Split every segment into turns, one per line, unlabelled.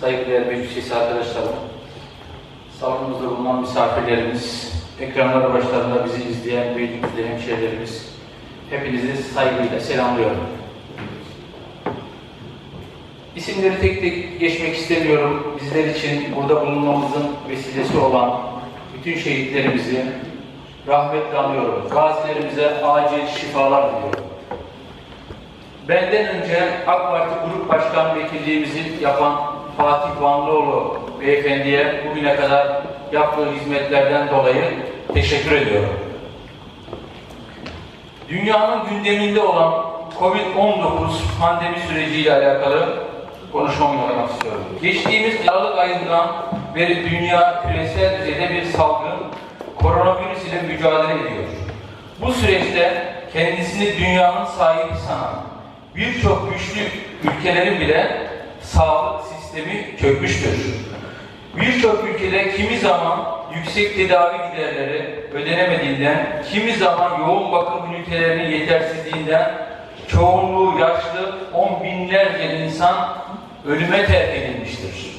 saygıdeğer meclis arkadaşlarım, salonumuzda bulunan misafirlerimiz, ekranlar başlarında bizi izleyen beylikli hemşehrilerimiz, hepinizi saygıyla selamlıyorum. İsimleri tek tek geçmek istemiyorum. Bizler için burada bulunmamızın vesilesi olan bütün şehitlerimizi rahmetle anıyorum. Gazilerimize acil şifalar diliyorum. Benden önce AK Parti Grup Başkan Vekilliğimizi yapan Fatih Vanlıoğlu Beyefendi'ye bugüne kadar yaptığı hizmetlerden dolayı teşekkür ediyorum. Dünyanın gündeminde olan Covid-19 pandemi süreciyle alakalı konuşmamı yapmak istiyorum. Geçtiğimiz Aralık ayından beri dünya küresel düzeyde bir salgın koronavirüs ile mücadele ediyor. Bu süreçte kendisini dünyanın sahibi sanan birçok güçlü ülkelerin bile sağlık sistemi çökmüştür. Birçok ülkede kimi zaman yüksek tedavi giderleri ödenemediğinden, kimi zaman yoğun bakım ünitelerinin yetersizliğinden çoğunluğu yaşlı on binlerce insan ölüme terk edilmiştir.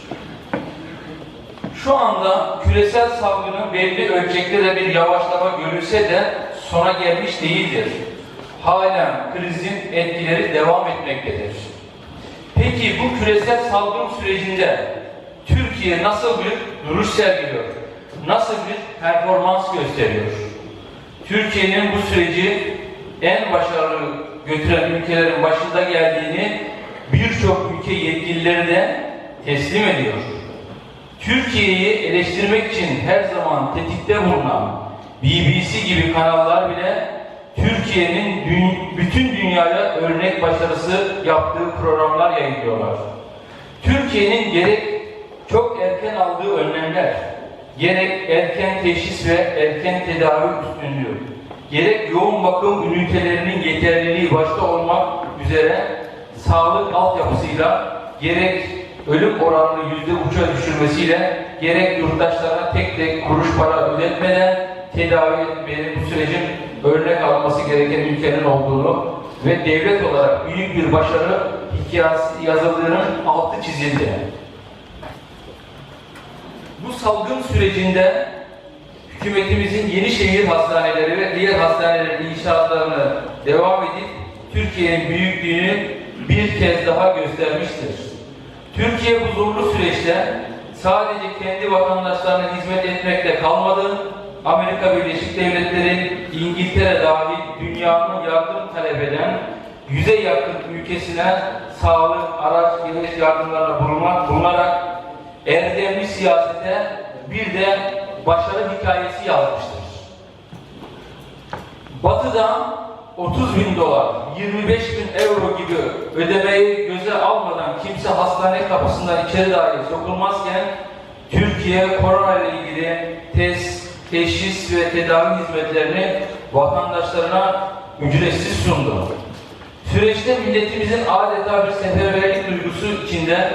Şu anda küresel salgının belli ölçekte de bir yavaşlama görülse de sona gelmiş değildir. Halen krizin etkileri devam etmektedir. Peki bu küresel salgın sürecinde Türkiye nasıl bir duruş sergiliyor? Nasıl bir performans gösteriyor? Türkiye'nin bu süreci en başarılı götüren ülkelerin başında geldiğini birçok ülke yetkilileri de teslim ediyor. Türkiye'yi eleştirmek için her zaman tetikte bulunan BBC gibi kanallar bile Türkiye'nin bütün dünyaya örnek başarısı yaptığı programlar yayınlıyorlar. Türkiye'nin gerek çok erken aldığı önlemler, gerek erken teşhis ve erken tedavi üstünlüğü, gerek yoğun bakım ünitelerinin yeterliliği başta olmak üzere sağlık altyapısıyla gerek ölüm oranını yüzde uça düşürmesiyle gerek yurttaşlara tek tek kuruş para ödetmeden tedavi etmenin bu sürecin örnek alması gereken ülkenin olduğunu ve devlet olarak büyük bir başarı hikayesi yazıldığının altı çizildi. Bu salgın sürecinde hükümetimizin yeni şehir hastaneleri ve diğer hastanelerin inşaatlarını devam edip Türkiye'nin büyüklüğünü bir kez daha göstermiştir. Türkiye bu zorlu süreçte sadece kendi vatandaşlarına hizmet etmekle kalmadı, Amerika Birleşik Devletleri, İngiltere dahil dünyanın yardım talep eden yüze yakın ülkesine sağlık, araç, gereç yardımlarına bulunmak, bulunarak erdemli siyasete bir de başarı hikayesi yazmıştır. Batı'da 30 bin dolar, 25 bin euro gibi ödemeyi göze almadan kimse hastane kapısından içeri dahi sokulmazken Türkiye korona ile ilgili test, teşhis ve tedavi hizmetlerini vatandaşlarına ücretsiz sundu. Süreçte milletimizin adeta bir seferberlik duygusu içinde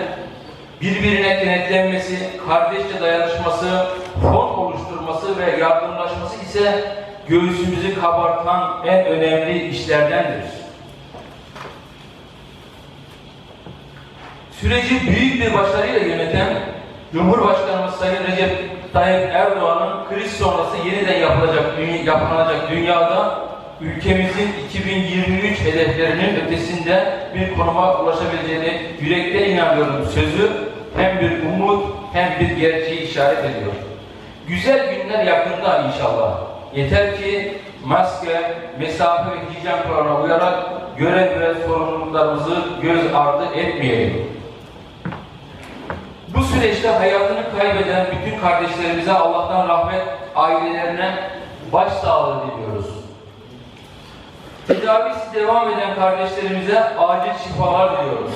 birbirine kenetlenmesi, kardeşçe dayanışması, fon oluşturması ve yardımlaşması ise göğsümüzü kabartan en önemli işlerdendir. Süreci büyük bir başarıyla yöneten Cumhurbaşkanımız Sayın Recep Tayyip Erdoğan'ın kriz sonrası yeniden yapılacak, yapılacak dünyada ülkemizin 2023 hedeflerinin ötesinde bir konuma ulaşabileceğini yürekten inanıyorum sözü hem bir umut hem bir gerçeği işaret ediyor. Güzel günler yakında inşallah. Yeter ki maske, mesafe ve hijyen kuralına uyarak görev ve sorumluluklarımızı göz ardı etmeyelim. Bu süreçte hayatını kaybeden bütün kardeşlerimize Allah'tan rahmet, ailelerine başsağlığı diliyoruz. Tedavisi devam eden kardeşlerimize acil şifalar diliyoruz.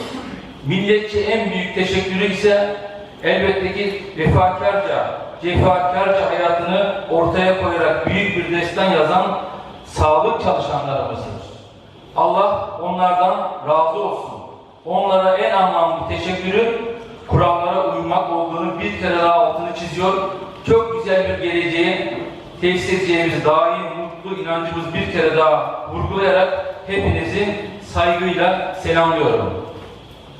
Milletçe en büyük teşekkürü ise elbette ki vefakarca, cefakarca hayatını ortaya koyarak büyük bir destan yazan sağlık çalışanlarımızdır. Allah onlardan razı olsun. Onlara en anlamlı teşekkürü kurallara uymak olduğunu bir kere daha altını çiziyor. Çok güzel bir geleceği tesis edeceğimiz daim mutlu inancımız bir kere daha vurgulayarak hepinizi saygıyla selamlıyorum.